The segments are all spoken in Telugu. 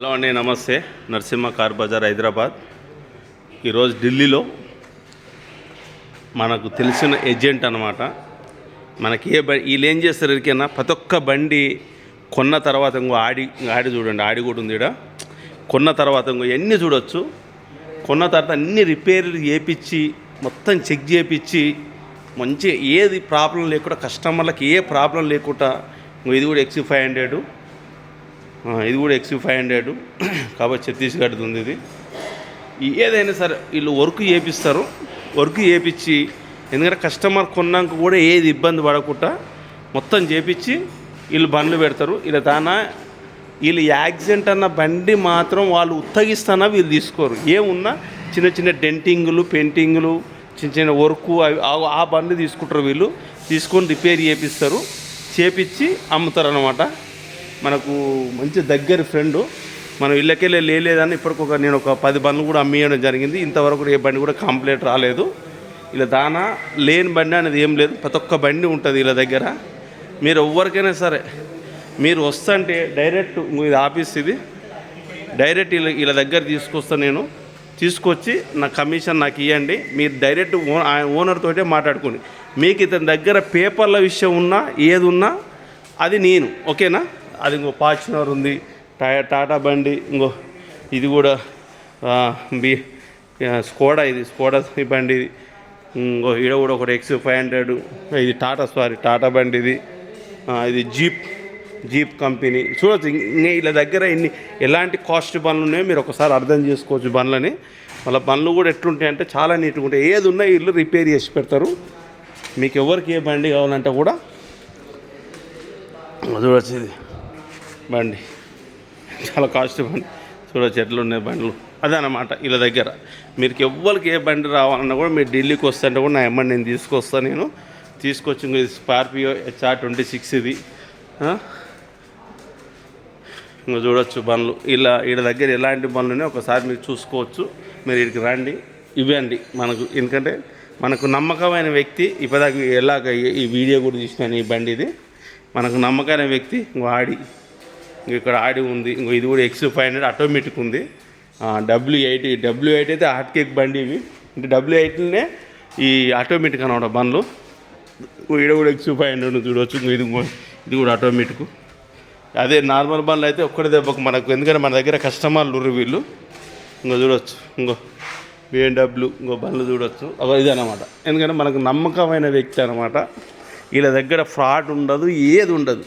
హలో అండి నమస్తే. నరసింహ కార్ బజార్ హైదరాబాద్. ఈరోజు ఢిల్లీలో మనకు తెలిసిన ఏజెంట్ అనమాట మనకి ఏ బండి వీళ్ళు ఏం చేస్తారు ఎరికైనా ప్రతి ఒక్క బండి కొన్న తర్వాత ఇంకో ఆడి ఆడి చూడండి ఆడి కూడా ఉంది ఈడ. కొన్న తర్వాత ఇంకో ఎన్ని చూడొచ్చు. కొన్న తర్వాత అన్ని రిపేర్లు చేపించి మొత్తం చెక్ చేపించి మంచి ఏది ప్రాబ్లం లేకుండా కస్టమర్లకు ఏ ప్రాబ్లం లేకుండా ఇది కూడా ఎక్స్ ఫైవ్ హండ్రెడ్ ఇది కూడా ఎక్స్ ఫైవ్ హండ్రెడ్ కాబట్టి ఛత్తీస్గఢ్ ఉంది ఇది. ఏదైనా సరే వీళ్ళు వర్క్ చేపిస్తారు. వర్క్ చేపించి ఎందుకంటే కస్టమర్ కొన్నాక కూడా ఏది ఇబ్బంది పడకుండా మొత్తం చేపించి వీళ్ళు బండ్లు పెడతారు. ఇలా దానా వీళ్ళు యాక్సిడెంట్ అన్న బండి మాత్రం వాళ్ళు ఉత్తగిస్తానా వీళ్ళు తీసుకోరు. ఏమున్నా చిన్న చిన్న డెంటింగులు పెయింటింగులు చిన్న చిన్న వర్క్ అవి ఆ- బండ్లు బండి తీసుకుంటారు వీళ్ళు. తీసుకొని రిపేర్ చేపిస్తారు. చేపించి అమ్ముతారు అనమాట మనకు మంచి దగ్గర ఫ్రెండు. మనం ఇళ్ళకెళ్ళి లేలేదని ఇప్పటికి ఒక నేను ఒక పది బండ్లు కూడా అమ్మేయడం జరిగింది. ఇంతవరకు ఏ బండి కూడా కంప్లైంట్ రాలేదు. ఇలా దానా లేని బండి అనేది ఏం లేదు. ప్రతి ఒక్క బండి ఉంటుంది వీళ్ళ దగ్గర. మీరు ఎవరికైనా సరే మీరు వస్తుంటే డైరెక్ట్ ఇది ఆఫీస్ ఇది. డైరెక్ట్ వీళ్ళ వీళ్ళ దగ్గర తీసుకొస్తాను నేను. తీసుకొచ్చి నా కమిషన్ నాకు ఇవ్వండి మీరు డైరెక్ట్ ఓ ఓనర్ తోటే మాట్లాడుకోండి. మీకు ఇతని దగ్గర పేపర్ల విషయం ఉన్నా ఏది ఉన్నా అది నేను. ఓకేనా? అది ఇంకో ఫార్చునర్ ఉంది టా టాటా బండి ఇంకో ఇది కూడా బి స్కోడా ఇది స్కోడా ఈ బండి ఇది. ఇంకో ఈడ కూడా ఒకటి ఎక్స్ ఫైవ్ హండ్రెడ్ ఇది టాటా సారీ టాటా బండి ఇది. ఇది జీప్ జీప్ కంపెనీ. చూడొచ్చు ఇంకా వీళ్ళ దగ్గర ఇన్ని ఎలాంటి కాస్ట్ బండ్లు ఉన్నాయో మీరు ఒకసారి అర్థం చేసుకోవచ్చు బండ్లని. వాళ్ళ బండ్లు కూడా ఎట్లుంటాయి అంటే చాలా నీట్గా ఉంటాయి. ఏది ఉన్నా వీళ్ళు రిపేర్ చేసి పెడతారు. మీకు ఎవరికి ఏ బండి కావాలంటే కూడా చూడొచ్చు ఇది బండి. చాలా కాస్ట్ బండి. చూడొచ్చు ఎట్లా ఉన్నాయి బండ్లు. అదనమాట వీళ్ళ దగ్గర. మీరు ఎవ్వరికి ఏ బండి రావాలన్నా కూడా మీరు ఢిల్లీకి వస్తుంటే కూడా నా ఎమ్మడి నేను తీసుకొస్తాను నేను. తీసుకొచ్చి స్కార్పియో హెచ్ఆర్ ట్వంటీ సిక్స్ ఇది. ఇంకా చూడొచ్చు బండ్లు. ఇలా వీళ్ళ దగ్గర ఎలాంటి బండ్లు ఉన్నాయో ఒకసారి మీరు చూసుకోవచ్చు. మీరు ఇక్కడికి రండి. ఇవ్వండి మనకు. ఎందుకంటే మనకు నమ్మకమైన వ్యక్తి ఇప్పటిదాకా ఎలాగ ఈ- వీడియో కూడా చూసినాను ఈ బండి ఇది. మనకు నమ్మకమైన వ్యక్తి వాడి. ఇక్కడ ఆడి ఉంది. ఇంకో ఇది కూడా ఎక్స్ ఫైవ్ హండ్రెడ్ ఆటోమేటిక్ ఉంది. డబ్ల్యూ ఎయిట్ డబ్ల్యూ ఎయిట్ అయితే హాట్ కేక్ బండి ఇవి. అంటే డబ్ల్యూ ఎయిట్నే ఈ ఆటోమేటిక్ అనమాట బండ్లు. ఈడ కూడా ఎక్స్ ఫైవ్ హండ్రెడ్ చూడవచ్చు ఇంకో ఇది ఇది కూడా ఆటోమేటిక్ అదే నార్మల్ బండ్లు అయితే ఒక్కడే దెబ్బకు మనకు. ఎందుకంటే మన దగ్గర కస్టమర్లు ఉర్రు వీళ్ళు. ఇంకో చూడొచ్చు. ఇంకో బిఎండబ్ల్యూ ఇంకో బండ్లు చూడొచ్చు. అవ ఇది అనమాట ఎందుకంటే మనకు నమ్మకమైన వ్యక్తి అనమాట వీళ్ళ దగ్గర ఫ్రాడ్ ఉండదు ఏది ఉండదు.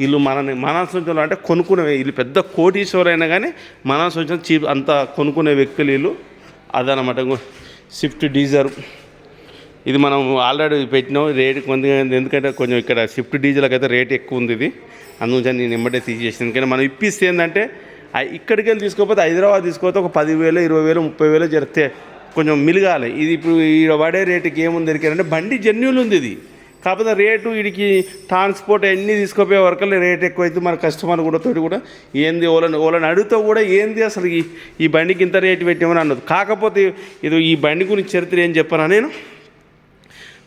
వీళ్ళు మనని మన అంటే కొనుక్కునే వీళ్ళు పెద్ద కోటీశ్వరైనా కానీ మన చీప్ అంత కొనుక్కునే వ్యక్తులు వీళ్ళు. అదనమాట స్విఫ్ట్ డీజర్. ఇది మనం ఆల్రెడీ పెట్టినాం. రేటు కొంత ఎందుకంటే కొంచెం ఇక్కడ స్విఫ్ట్ డీజిల్కి అయితే రేట్ ఎక్కువ ఉంది ఇది. అందుకని నేను ఎమ్మటే తీసేసాను ఎందుకంటే మనం ఇప్పిస్తే ఏంటంటే ఇక్కడికి వెళ్ళి తీసుకోకపోతే హైదరాబాద్ తీసుకోకపోతే ఒక పదివేలు ఇరవై వేలు ముప్పై వేలు జరిగితే కొంచెం మిలగాలి. ఇది ఇప్పుడు ఈ పడే రేటుకి ఏముంది? దొరికారంటే బండి జెన్యున్ ఉంది ఇది. కాకపోతే రేటు వీడికి ట్రాన్స్పోర్ట్ అన్నీ తీసుకుపోయే వరకు రేట్ ఎక్కువైతే మన కస్టమర్ కూడా తోటి కూడా. ఏంది ఓలని ఓలని అడుగుతూ కూడా ఏంది అసలు ఈ ఈ బండికి ఇంత రేటు పెట్టామని అన్నది. కాకపోతే ఇది ఈ బండి గురించి చరిత్ర ఏం చెప్పానా నేను?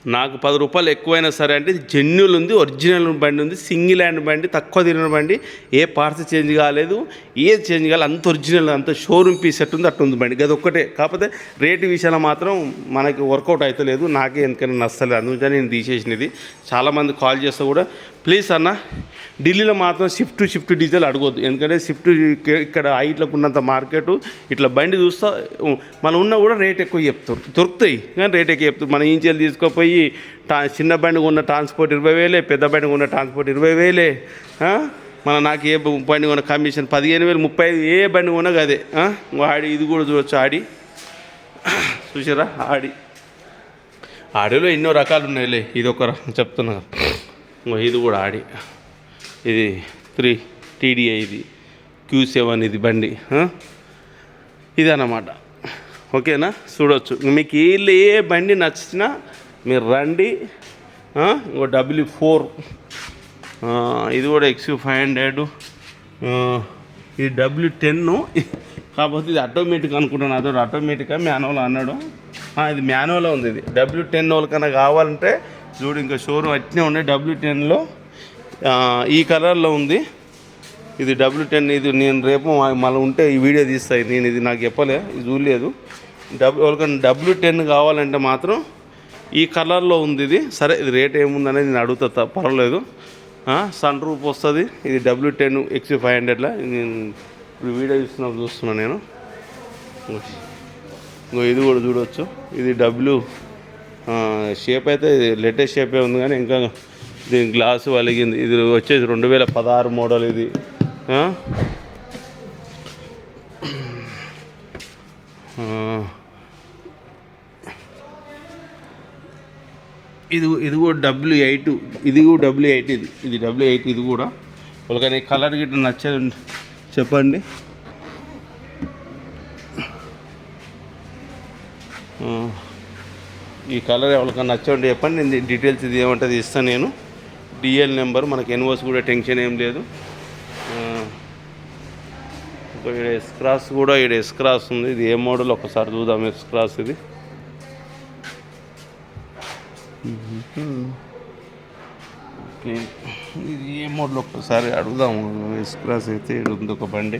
నాకు పది రూపాయలు ఎక్కువైనా సరే అంటే జెన్యుల్ ఉంది ఒరిజినల్ బండి ఉంది సింగిల్ హ్యాండ్ బండి తక్కువ తిరిగిన బండి. ఏ పార్ట్స్ చేంజ్ కాలేదు ఏది చేంజ్ కాలేదు అంత ఒరిజినల్ అంత షోరూమ్ పీస్ ఎట్టు ఉంది అట్టు ఉంది బండి. అది ఒక్కటే. కాకపోతే రేటు విషయంలో మాత్రం మనకి వర్కౌట్ అవుతలేదు నాకే ఎందుకని నచ్చలేదు. అందుకని నేను తీసేసినది. చాలామంది కాల్ చేస్తే కూడా ప్లీజ్ అన్న ఢిల్లీలో మాత్రం షిఫ్ట్ షిఫ్ట్ డీజిల్ అడగొద్దు. ఎందుకంటే షిఫ్ట్ ఇక్కడ హైట్లకు ఉన్నంత మార్కెట్ ఇట్లా బండి చూస్తా మనం ఉన్న కూడా రేట్ ఎక్కువ చెప్తారు. దొరుకుతాయి కానీ రేట్ ఎక్కువ చెప్తారు. మనం ఇంచెలు తీసుకుపోయి టా చిన్న బండి ఉన్న ట్రాన్స్పోర్ట్ ఇరవై వేలే పెద్ద బండి ఉన్న ట్రాన్స్పోర్ట్ ఇరవై వేలే మన నాకు ఏ బండి కొన్న కమిషన్ పదిహేను వేలు ముప్పై ఐదు ఏ బండి కొన్నా అదే ఆడి ఇది కూడా చూడొచ్చు ఆడి. చూసారా ఆడి. ఆడిలో ఎన్నో రకాలు ఉన్నాయిలే ఇది ఒక రకం చెప్తున్నా. ఇది కూడా ఆడి. ఇది త్రీ టీడీఐ ఇది క్యూ సెవెన్ ఇది బండి ఇదన్నమాట. ఇది అన్నమాట ఓకేనా? చూడవచ్చు మీకు వీళ్ళు ఏ బండి నచ్చినా మీరు రండి. ఇంకో డబ్ల్యూ ఫోర్. ఇది కూడా ఎక్స్ ఫైవ్ హండ్రెడ్. ఈ డబ్ల్యూ టెన్. కాకపోతే ఇది ఆటోమేటిక్ అనుకుంటున్నాను అదో ఆటోమేటిక్గా మ్యానువల్ అన్నాడు. ఇది మ్యానువల్ ఉంది ఇది. డబ్ల్యూ టెన్ వాళ్ళకన్నా కావాలంటే చూడు ఇంకా షోరూమ్ అట్నే ఉన్నాయి. డబ్ల్యూ టెన్లో ఈ కలర్లో ఉంది. ఇది డబ్ల్యూ టెన్ ఇది నేను రేపు మళ్ళీ ఉంటే ఈ వీడియో తీస్తాయి నేను ఇది నాకు చెప్పలే ఇది చూడలేదు. డబ్ల్యూ ఎవరికైనా డబ్ల్యూ టెన్ కావాలంటే మాత్రం ఈ కలర్లో ఉంది ఇది. సరే ఇది రేట్ ఏముందనేది నేను అడుగుతా పర్వాలేదు. సన్ రూప్ వస్తుంది. ఇది డబ్ల్యూ టెన్ ఎక్స్ ఫైవ్ హండ్రెడ్లో నేను ఇప్పుడు వీడియో చూస్తున్నా చూస్తున్నాను నేను. ఇది కూడా చూడవచ్చు ఇది డబ్ల్యూ షేప్ అయితే లేటెస్ట్ షేపే ఉంది కానీ ఇంకా దీని గ్లాసు వలిగింది. ఇది వచ్చేసి రెండు వేల పదహారు మోడల్ ఇది. ఇది ఇది కూడా డబ్ల్యూ ఎయిట్ ఇది కూడా డబ్ల్యూ ఎయిట్ ఇది. ఇది డబ్ల్యూ ఎయిట్ ఇది కూడా. వాళ్ళకని కలర్ గిట్ట నచ్చేది. చెప్పండి. ఈ కలర్ ఎవరికైనా నచ్చండి చెప్పండి. నేను డీటెయిల్స్ ఇది ఏమంటుంది ఇస్తాను నేను. డిఎల్ నెంబర్ మనకి ఎన్వోస్ కూడా టెన్షన్ ఏం లేదు. ఇక్కడ ఎస్ క్రాస్ కూడా ఇక్కడ ఎస్ క్రాస్ ఉంది. ఇది ఏ మోడల్ ఒకసారి చూద్దాం ఎస్ క్రాస్ ఇది. ఓకే. ఇది ఏ మోడల్ ఒక్కసారి అడుగుదాము. ఎస్ క్రాస్ అయితే ఇక్కడ ఉంది ఒక బండి.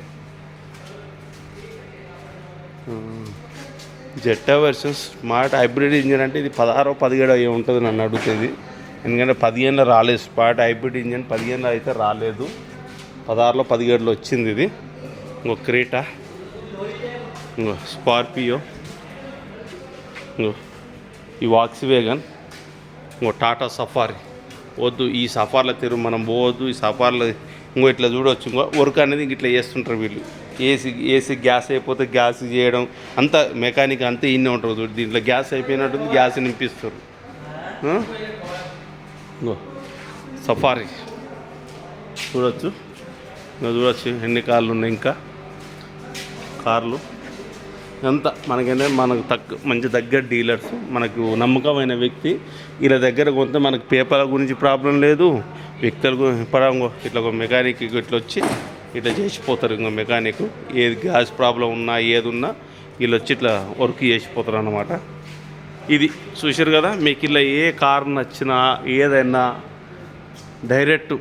Jetta versus smart hybrid engine అంటే ఇది పదహారో పదిహేడో అయ్యే ఉంటుంది నన్ను అడుగుతుంది. ఎందుకంటే పదిహేనులో రాలేదు. స్మార్ట్ హైబ్రిడ్ ఇంజిన్ పదిహేనులో అయితే రాలేదు. పదహారులో పదిహేడులో వచ్చింది ఇది. ఇంకో క్రేటా? ఇంకో స్కార్పియో. ఇంకో ఈ వాక్స్ వేగన్ ఇంకో టాటా సఫారీ. వద్దు ఈ సఫార్ల తెరువు మనం పోవద్దు ఈ సఫార్లో ఇంకో ఇట్లా చూడవచ్చు ఇంకో వర్క్ అనేది ఇంక ఇట్లా చేస్తుంటారు వీళ్ళు. ఏసీ ఏసీ గ్యాస్ అయిపోతే గ్యాస్ చేయడం అంత మెకానిక్ అంతా ఇన్నే ఉంటుంది దీంట్లో గ్యాస్ అయిపోయినట్టుంది గ్యాస్ నింపిస్తారు. సఫారీ. చూడొచ్చు. ఇంకా చూడొచ్చు ఎన్ని కార్లు ఉన్నాయి ఇంకా? కార్లు. ఎంత? మనకైతే మనకు తక్కువ మంచి దగ్గర డీలర్స్ మనకు నమ్మకమైన వ్యక్తి వీళ్ళ దగ్గర కొంత మనకు పేపర్ల గురించి ప్రాబ్లం లేదు. వ్యక్తుల గురించి పరంగా ఇట్లా ఒక మెకానిక్ ఇట్లా వచ్చి ఇట్లా చేసిపోతారు ఇంకా మెకానిక్. ఏది గ్యాస్ ప్రాబ్లం ఉన్నా ఏది ఉన్నా వీళ్ళు వచ్చి ఇట్లా వర్క్ చేసిపోతారు అన్నమాట. ఇది చూసారు కదా మీకు ఇలా ఏ కార్ నచ్చినా ఏదైనా డైరెక్ట్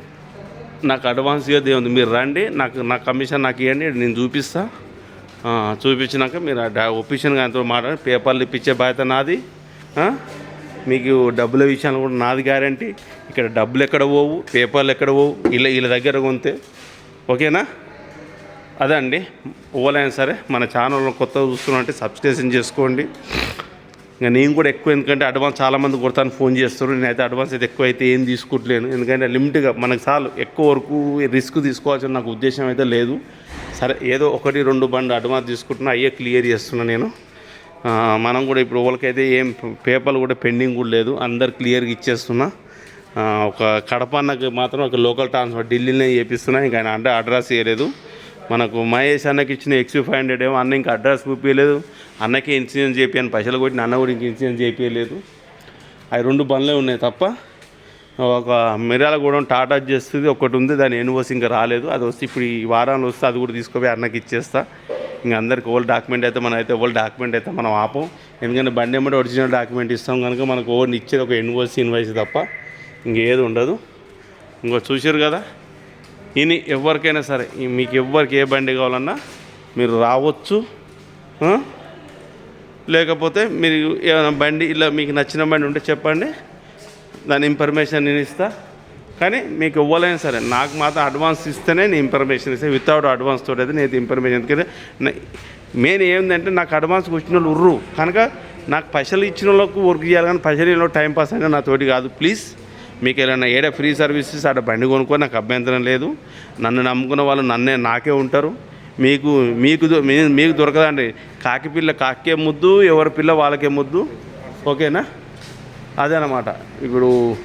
నాకు అడ్వాన్స్ ఇవ్వదు ఉంది మీరు రండి నాకు నా కమిషన్ నాకు ఇవ్వండి నేను చూపిస్తా. చూపించినాక మీరు ఒపీషన్ గారితో మాట్లాడి పేపర్లు ఇప్పించే బాధ్యత నాది. మీకు డబ్బుల విషయాలు కూడా నాది గ్యారంటీ ఇక్కడ డబ్బులు ఎక్కడ పోవు పేపర్లు ఎక్కడ పోవు ఇలా వీళ్ళ దగ్గర కొంతే ఓకేనా? అదే అండి. ఓలైనా సరే మన ఛానల్లో కొత్తగా చూస్తున్నట్టే సబ్స్క్రిప్షన్ చేసుకోండి. ఇంకా నేను కూడా ఎక్కువ ఎందుకంటే అడ్వాన్స్ చాలామంది కొడతాను ఫోన్ చేస్తారు. నేనైతే అడ్వాన్స్ అయితే ఎక్కువ అయితే ఏం తీసుకుంటలేను. ఎందుకంటే లిమిట్గా మనకు చాలు ఎక్కువ వరకు రిస్క్ తీసుకోవాల్సిన నాకు ఉద్దేశం అయితే లేదు. సరే ఏదో ఒకటి రెండు బండ్ అడ్వాన్స్ తీసుకుంటున్నా అయ్యే క్లియర్ చేస్తున్నా నేను. మనం కూడా ఇప్పుడు వాళ్ళకైతే ఏం పేపర్లు కూడా పెండింగ్ కూడా లేదు అందరు క్లియర్గా ఇచ్చేస్తున్నా. ఒక కడప అన్నకి మాత్రం ఒక లోకల్ ట్రాన్స్ఫర్ ఢిల్లీలోనే చేపిస్తున్నా ఇంకా ఆయన అంటే అడ్రస్ ఇవ్వలేదు మనకు మహేష్ అన్నకి ఇచ్చిన ఎక్స్ ఫైవ్ హండ్రెడ్ ఏమో అన్న ఇంకా అడ్రస్ చూపించలేదు అన్నకి ఇన్సూరెన్స్ చేపియాను పైసలు కొట్టి అన్న కూడా ఇంక ఇన్సూరెన్స్ చేపించలేదు అవి రెండు బండ్లే ఉన్నాయి తప్ప ఒక మిర్యాలగూడెం టాటా చేస్తుంది ఒకటి ఉంది దాని ఎన్ఓస్ ఇంకా రాలేదు. అది వస్తే ఇప్పుడు ఈ వారాలు వస్తే అది కూడా తీసుకుపోయి అన్నకి ఇచ్చేస్తా. ఇంకా అందరికి ఓల్డ్ డాక్యుమెంట్ అయితే మనం అయితే ఓల్డ్ డాక్యుమెంట్ అయితే మనం ఆపం. ఎందుకంటే బండి ఏమంటే ఒరిజినల్ డాక్యుమెంట్ ఇస్తాం కనుక మనకు ఓల్డ్ ఇచ్చేది ఒక ఎన్ఓసి ఇన్వాయిస్ తప్ప. ఇంకేది ఉండదు. ఇంకో చూసారు కదా? ఇని ఎవరికైనా సరే మీకు ఎవరికి ఏ బండి కావాలన్నా మీరు రావచ్చు. లేకపోతే మీరు ఏమైనా బండి ఇలా మీకు నచ్చిన బండి ఉంటే చెప్పండి. దాని ఇన్ఫర్మేషన్ నేను ఇస్తా. కానీ మీకు ఇవ్వలేను సరే నాకు మాత్రం అడ్వాన్స్ ఇస్తేనే నేను ఇన్ఫర్మేషన్ ఇస్తాను వితౌట్ అడ్వాన్స్ తోటి అయితే నేను ఇన్ఫర్మేషన్ ఎందుకంటే మెయిన్ ఏంటంటే నాకు అడ్వాన్స్ వచ్చిన వాళ్ళు ఉర్రు. కనుక నాకు పైసలు ఇచ్చిన వాళ్ళకు వర్క్ చేయాలి కానీ పైసలు టైం పాస్ అయినా నా తోటి కాదు. ప్లీజ్. మీకు ఏదైనా ఏడ ఫ్రీ సర్వీసెస్ అక్కడ బండి కొనుక్కొని నాకు అభ్యంతరం లేదు. నన్ను నమ్ముకున్న వాళ్ళు నన్నే నాకే ఉంటారు. మీకు మీకు దొ- మీకు దొరకదండి. కాకి పిల్ల కాకే ముద్దు ఎవరి పిల్ల వాళ్ళకే ముద్దు. ఓకేనా? అదనమాట ఇప్పుడు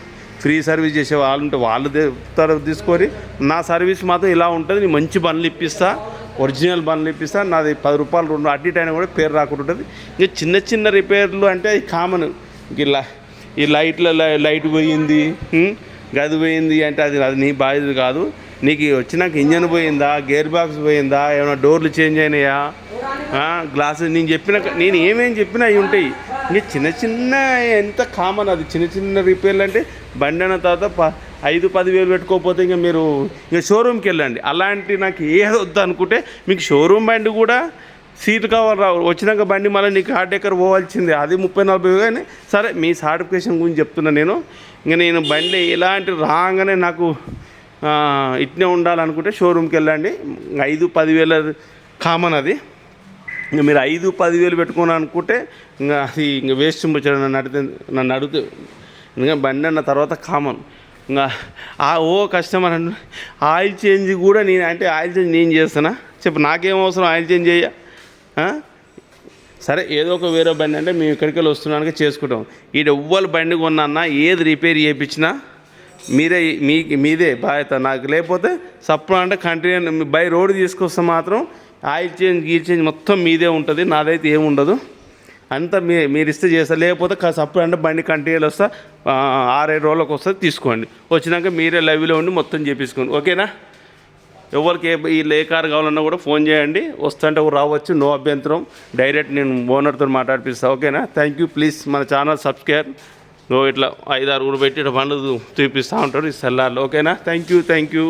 ఫ్రీ సర్వీస్ చేసే వాళ్ళు ఉంటే వాళ్ళు దే- తీసుకొని నా సర్వీస్ మాత్రం ఇలా ఉంటుంది. నేను మంచి బండ్లు ఇప్పిస్తా ఒరిజినల్ బండ్లు ఇప్పిస్తా. నాది పది రూపాయలు రెండు అడ్డీ అయినా కూడా పేరు రాకుండా ఉంటుంది. ఇంకా చిన్న చిన్న రిపేర్లు అంటే అది కామన్. ఇలా ఈ లైట్ల లైట్ పోయింది? గది పోయింది అంటే అది అది నీ బాధ్యత కాదు. నీకు వచ్చినాక ఇంజన్ పోయిందా? గేర్ బాక్స్ పోయిందా? ఏమైనా డోర్లు చేంజ్ అయినాయా? గ్లాసు నేను చెప్పిన నేను ఏమేం చెప్పినా అవి ఉంటాయి. ఇంకా చిన్న చిన్న ఎంత కామన్ అది. చిన్న చిన్న రిపేర్లు అంటే బండి అన్న తర్వాత ప ఐదు పది వేలు పెట్టుకోకపోతే ఇంకా మీరు ఇంకా షోరూమ్కి వెళ్ళండి. అలాంటి నాకు ఏది వద్దు అనుకుంటే మీకు షోరూమ్ బండి కూడా సీటు కావాలి రా వచ్చినాక బండి మళ్ళీ నీకు హార్ట్ ఎక్కర్ పోవాల్సిందే. అది ముప్పై నలభై కానీ సరే మీ సర్టిఫికేషన్ గురించి చెప్తున్నా నేను. ఇంకా నేను బండి ఇలాంటి రాగానే నాకు ఇట్నే ఉండాలనుకుంటే షోరూమ్కి వెళ్ళండి. ఐదు పదివేల కామన్ అది. ఇంకా మీరు ఐదు పదివేలు పెట్టుకోని అనుకుంటే ఇంకా అది ఇంకా వేస్ట్ ముచ్చడం నన్ను అడిగితే నన్ను అడిగితే ఇంకా బండి అన్న తర్వాత కామన్ ఇంకా ఆ ఓ కస్టమర్ ఆయిల్ చేంజ్ కూడా నేను అంటే ఆయిల్ చేంజ్ నేను చేస్తానా చెప్పు నాకేం అవసరం? ఆయిల్ చేంజ్ చేయ? సరే ఏదో ఒక వేరే బండి అంటే మేము ఇక్కడికి వెళ్ళి వస్తున్నానికి చేసుకుంటాం. ఈడ ఎవ్వరు బండి కొన్నా ఏది రిపేర్ చేయించినా మీరే మీ మీదే బాధ్యత. నాకు లేకపోతే సప్లై అంటే కంటిన్యూ బై రోడ్ తీసుకొస్తే మాత్రం ఆయిల్ చేంజ్ గీల్ చేంజ్ మొత్తం మీదే ఉంటుంది. నాదైతే ఏమి ఉండదు. అంతా మీ మీరు ఇస్తే చేస్తారు లేకపోతే సప్లై అంటే బండి కంటిన్యూలు వస్తా. ఆరేడు రోజులకు వస్తే తీసుకోండి. వచ్చినాక మీరే లైవ్లో ఉండి మొత్తం చేపించుకోండి. ఓకేనా? ఎవరికి ఈ ఏ కారు కావాలన్నా కూడా ఫోన్ చేయండి. వస్తుంటే రావచ్చు. నో అభ్యంతరం. డైరెక్ట్ నేను ఓనర్తో మాట్లాడిపిస్తాను ఓకేనా? థ్యాంక్ యూ ప్లీజ్ మన ఛానల్ సబ్స్క్రైబ్ నువ్వు ఇట్లా ఐదారు కూడా పెట్టి ఇట్లా పండుగ చూపిస్తూ ఉంటాడు ఈ సెల్లార్లో. ఓకేనా? Thank you thank you